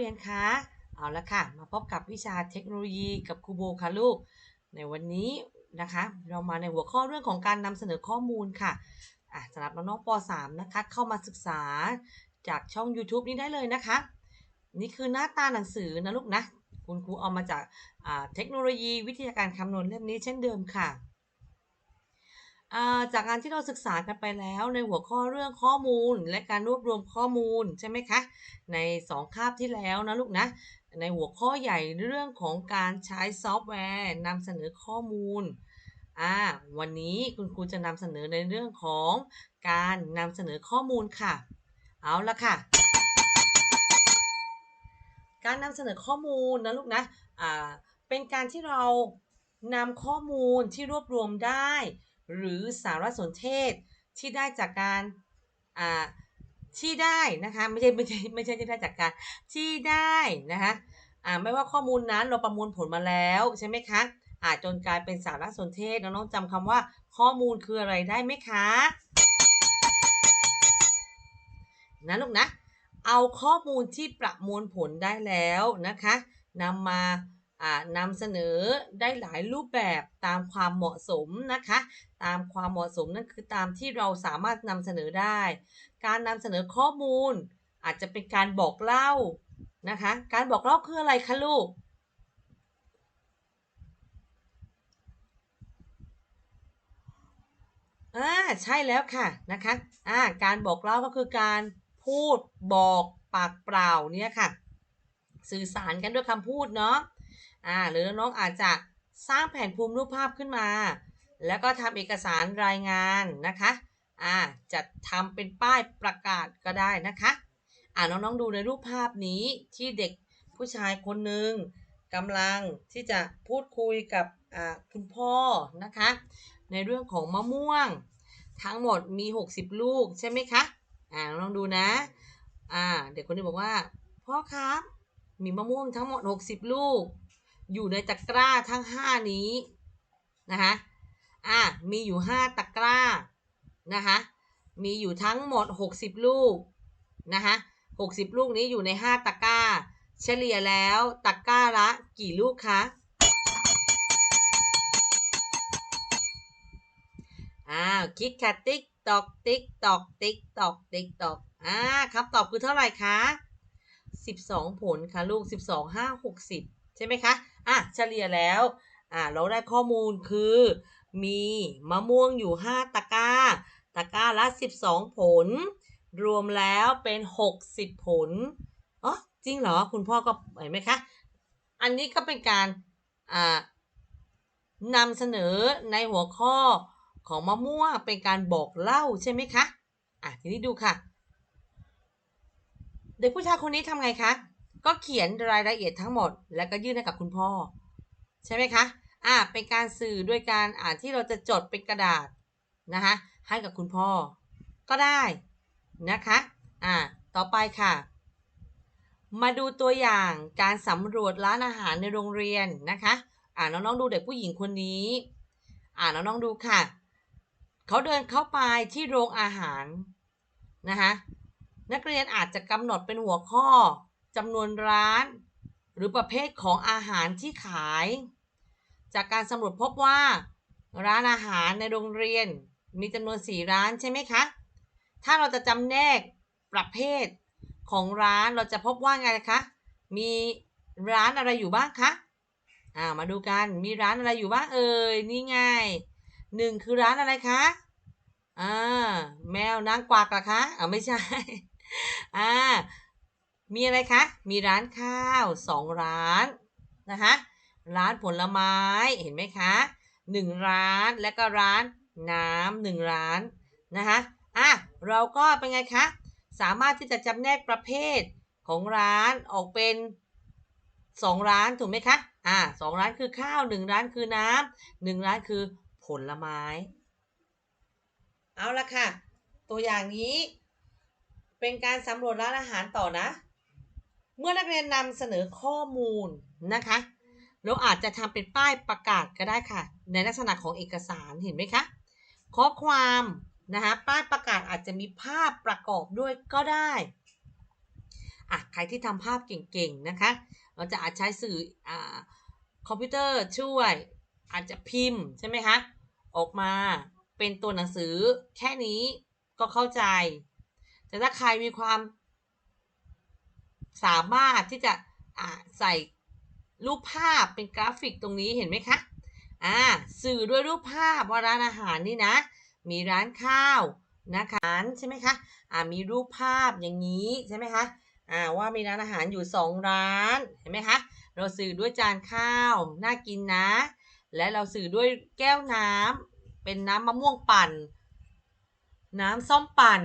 เรียนคะ เอาละค่ะ มาพบกับวิชาเทคโนโลยีกับครูโบค่ะลูก ในวันนี้นะคะ เรามาในหัวข้อเรื่องของการนำเสนอข้อมูลค่ะะสำหรับน้องๆป .3 นะคะ เข้ามาศึกษาจากช่อง YouTube นี้ได้เลยนะคะ นี่คือหน้าตาหนังสือนะลูกนะ คุณครูเอามาจากเทคโนโลยีวิทยาการคำนวณเล่มนี้เช่นเดิมค่ะ จากการที่เราศึกษากันไปแล้วในหัวข้อเรื่องข้อมูลและการรวบรวมข้อมูลใช่ไหมคะ ใน 2 คาบที่แล้วนะลูกนะ ในหัวข้อใหญ่เรื่องของการใช้ซอฟต์แวร์นำเสนอข้อมูลอ่าวันนี้คุณครูจะนำเสนอในเรื่องของการนำเสนอข้อมูลค่ะ เอาละค่ะ การนำเสนอข้อมูลนะลูกนะอ่าเป็นการที่เรานำข้อมูลที่รวบรวมได้ หรือสารสนเทศที่ได้จากการที่ได้นะคะไม่ใช่ไม่ใช่ไม่ใช่ที่ได้จากการที่ได้นะคะอ่าไม่ว่าข้อมูลนั้นเราประมวลผลมาแล้วใช่ไหมคะอาจจนกลายเป็นสารสนเทศน้องๆจำคำว่าข้อมูลคืออะไรได้ไหมคะนะลูกนะ เอาข้อมูลที่ประมวลผลได้แล้วนะคะนำมา นำเสนอได้หลายรูปแบบตามความเหมาะสมนะคะ ตามความเหมาะสมนั่นคือตามที่เราสามารถนำเสนอได้ การนำเสนอข้อมูล อาจจะเป็นการบอกเล่านะคะ การบอกเล่าคืออะไรคะลูกอ่าใช่แล้วค่ะนะคะอ่าการบอกเล่าก็คือการพูดบอกปากเปล่าเนี่ยค่ะ สื่อสารกันด้วยคำพูดเนาะ อ่าหรือน้องอาจจะสร้างแผนภูมิรูปภาพขึ้นมา แล้วก็ทำเอกสารรายงานนะคะอ่าจะทำเป็นป้ายประกาศก็ได้นะคะอ่าน้องๆดูในรูปภาพนี้ที่เด็กผู้ชายคนหนึ่งกำลังที่จะพูดคุยกับคุณพ่อนะคะในเรื่องของมะม่วง ทั้งหมดมี 60 ลูกใช่ไหมคะอ่าลองดูนะอ่าเด็กคนนี้บอกว่า พ่อครับ มีมะม่วงทั้งหมด 60 ลูก อยู่ในตะกร้าทั้ง5นี้นะคะอ่ามีอยู่5ตะกร้านะคะมีอยู่ทั้งหมด60ลูกนะคะ60ลูกนี้อยู่ใน5ตะกร้า เฉลี่ยแล้วตะกร้าละกี่ลูกคะอ้าวคิดค่ะติ๊กตอกติ๊กตอกติ๊กตอกติ๊กตอกอ่าคำตอบคือเท่าไหร่คะ 12 ผลค่ะลูก 12 5 60 ใช่ไหมคะ อะเฉลี่ยแล้วอ่าเราได้ข้อมูลคือ มีมะม่วงอยู่ 5 ตะกร้า ตะกร้าละ 12 ผล รวมแล้วเป็น 60 ผลอ๋อจริงเหรอ คุณพ่อก็เห็นไหมคะ อันนี้ก็เป็นการอ่านำเสนอในหัวข้อของมะม่วงเป็นการบอกเล่าใช่ไหมคะ อะทีนี้ดูค่ะ เด็กผู้ชายคนนี้ทำไงคะ ก็เขียนรายละเอียดทั้งหมด แล้วก็ยื่นให้กับคุณพ่อ ใช่ไหมคะอะเป็นการสื่อด้วยการอ่านที่เราจะจดเป็นกระดาษนะคะให้กับคุณพ่อ ก็ได้นะคะอะต่อไปค่ะ มาดูตัวอย่างการสำรวจร้านอาหารในโรงเรียนนะคะอ่าน้องๆดูเด็กผู้หญิงคนนี้ อ่าน้องๆดูค่ะเขาเดินเข้าไปที่โรงอาหารนะคะนักเรียนอาจจะกำหนดเป็นหัวข้อ จำนวนร้าน หรือประเภทของอาหารที่ขาย จากการสำรวจพบว่า ร้านอาหารในโรงเรียนมีจำนวน 4 ร้านใช่ไหมคะ ถ้าเราจะจำแนกประเภทของร้านเราจะพบว่าไงคะ มีร้านอะไรอยู่บ้างคะอ่ามาดูกัน มีร้านอะไรอยู่บ้างเอ่ย นี่ไงหนึ่งคือร้านอะไรคะ อ่า แมวนางกวักเหรอคะ อ่าไม่ใช่ อ่า มีอะไรคะ มีร้านข้าวสองร้านนะคะร้านผลไม้เห็นไหมคะหนึ่งร้านและก็ร้านน้ำหนึ่งร้านนะคะอะเราก็เป็นไงคะ สามารถที่จะจำแนกประเภทของร้านออกเป็นสองร้านถูกไหมคะอ่าสองร้านคือข้าวหนึ่งร้านคือน้ำหนึ่งร้านคือผลไม้ เอาละค่ะ ตัวอย่างนี้เป็นการสำรวจร้านอาหารต่อนะ เมื่อนักเรียนนำเสนอข้อมูลนะคะเราอาจจะทำเป็นป้ายประกาศก็ได้ค่ะ ในลักษณะของเอกสารเห็นไหมคะข้อความนะคะป้ายประกาศอาจจะมีภาพประกอบด้วยก็ได้อะใครที่ทำภาพเก่งๆนะคะ เราจะอาจใช้สื่ออคอมพิวเตอร์ช่วย อาจจะพิมพ์ใช่ไหมคะออกมาเป็นตัวหนังสือแค่นี้ก็เข้าใจ แต่ถ้าใครมีความ สามารถที่จะใส่รูปภาพเป็นกราฟิกตรงนี้เห็นไหมคะอ่าสื่อด้วยรูปภาพว่าร้านอาหารนี่นะ มีร้านข้าวนะคะใช่ไหมคะอ่ามีรูปภาพอย่างนี้ใช่ไหมคะอ่าว่ามีร้านอาหารอยู่สองร้านเห็นไหมคะเราสื่อด้วยจานข้าวน่ากินนะ และเราสื่อด้วยแก้วน้ำเป็นน้ำมะม่วงปั่น น้ำส้มปั่น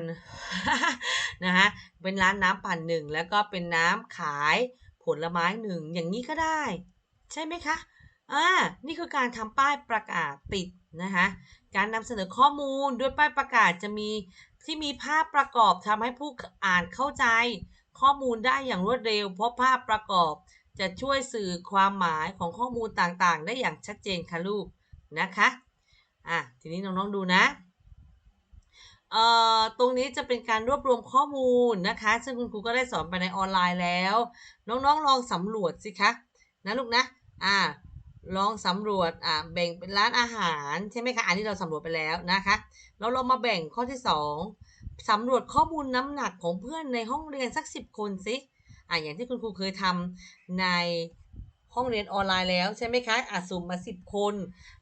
นะคะเป็นร้านน้ำปั่นหนึ่งแล้วก็เป็นน้ำขายผลไม้หนึ่งอย่างนี้ก็ได้ ใช่ไหมคะอ่านี่คือการทำป้ายประกาศติดนะคะการนำเสนอข้อมูลด้วยป้ายประกาศจะมีที่มีภาพประกอบทำให้ผู้อ่านเข้าใจ ข้อมูลได้อย่างรวดเร็ว เพราะภาพประกอบจะช่วยสื่อความหมายของข้อมูลต่างๆ ได้อย่างชัดเจนค่ะลูกนะคะอะทีนี้น้องๆดูนะ เอ่อตรงนี้จะเป็นการรวบรวมข้อมูลนะคะ ซึ่งคุณครูก็ได้สอนไปในออนไลน์แล้ว น้องๆลองสำรวจสิคะนะลูกนะอ่าลองสำรวจอ่าแบ่งเป็นร้านอาหารใช่ไหมคะอันนี้เราสำรวจไปแล้วนะคะเราลองมาแบ่งข้อที่ 2สำรวจข้อมูลน้ำหนักของเพื่อนในห้องเรียนสัก 10 คนสิอ่าอย่างที่คุณครูเคยทำในห้องเรียนออนไลน์แล้วใช่ไหมคะอะสุ่มมา 10 คน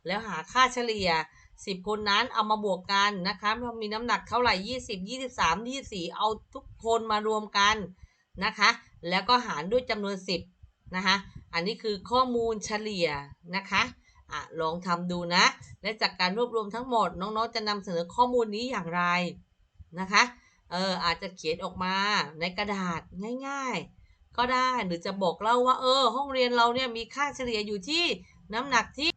แล้วหาค่าเฉลี่ย 10 คนนั้นเอามาบวกกันนะคะมีน้ำหนักเท่าไหร่ 20 23 24 เอาทุกคนมารวมกันนะคะ แล้วก็หารด้วยจำนวน 10 นะคะ อันนี้คือข้อมูลเฉลี่ยนะคะอะลองทำดูนะ และจากการรวบรวมทั้งหมด น้องๆ จะนำเสนอข้อมูลนี้อย่างไรนะคะ เอออาจจะเขียนออกมาในกระดาษง่าย ๆ ก็ได้หรือจะบอกเล่าว่า เออ ห้องเรียนเราเนี่ยมีค่าเฉลี่ยอยู่ที่น้ำหนักที่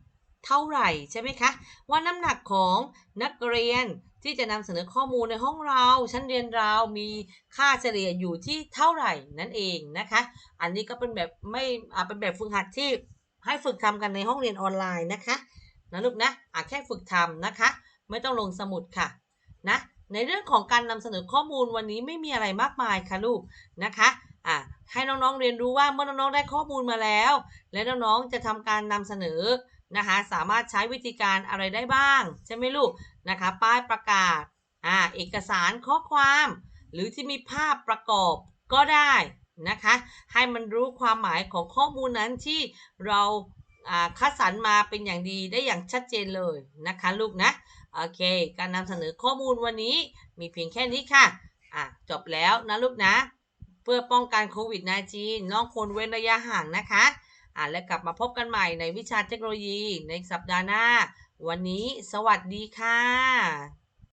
เท่าไหร่ใช่ไหมคะ ว่าน้ำหนักของนักเรียนที่จะนำเสนอข้อมูลในห้องเราชั้นเรียนเรามีค่าเฉลี่ยอยู่ที่เท่าไหร่นั่นเองนะคะ อันนี้ก็เป็นแบบไม่เป็นแบบฝึกหัดที่ให้ฝึกทำกันในห้องเรียนออนไลน์นะคะนะลูกนะอะแค่ฝึกทำนะคะ ไม่ต้องลงสมุดค่ะนะในเรื่องของการนำเสนอข้อมูลวันนี้ไม่มีอะไรมากมายค่ะลูกนะคะอะให้น้องๆเรียนรู้ว่าเมื่อน้องๆได้ข้อมูลมาแล้ว และน้องๆจะทำการนำเสนอ นะคะสามารถใช้วิธีการอะไรได้บ้างใช่ไหมลูกนะคะป้ายประกาศอ่าเอกสารข้อความ หรือที่มีภาพประกอบก็ได้นะคะให้มันรู้ความหมายของข้อมูลนั้นที่เราอ่าคัดสรรมาเป็นอย่างดีได้อย่างชัดเจนเลยนะคะลูกนะโอเค การนำเสนอข้อมูลวันนี้มีเพียงแค่นี้ค่ะอะ จบแล้วนะลูกนะ เพื่อป้องกันโควิด -19 น้องควรเว้นระยะห่างนะคะ อะและกลับมาพบกันใหม่ในวิชาเทคโนโลยีในสัปดาห์หน้า วันนี้สวัสดีค่ะ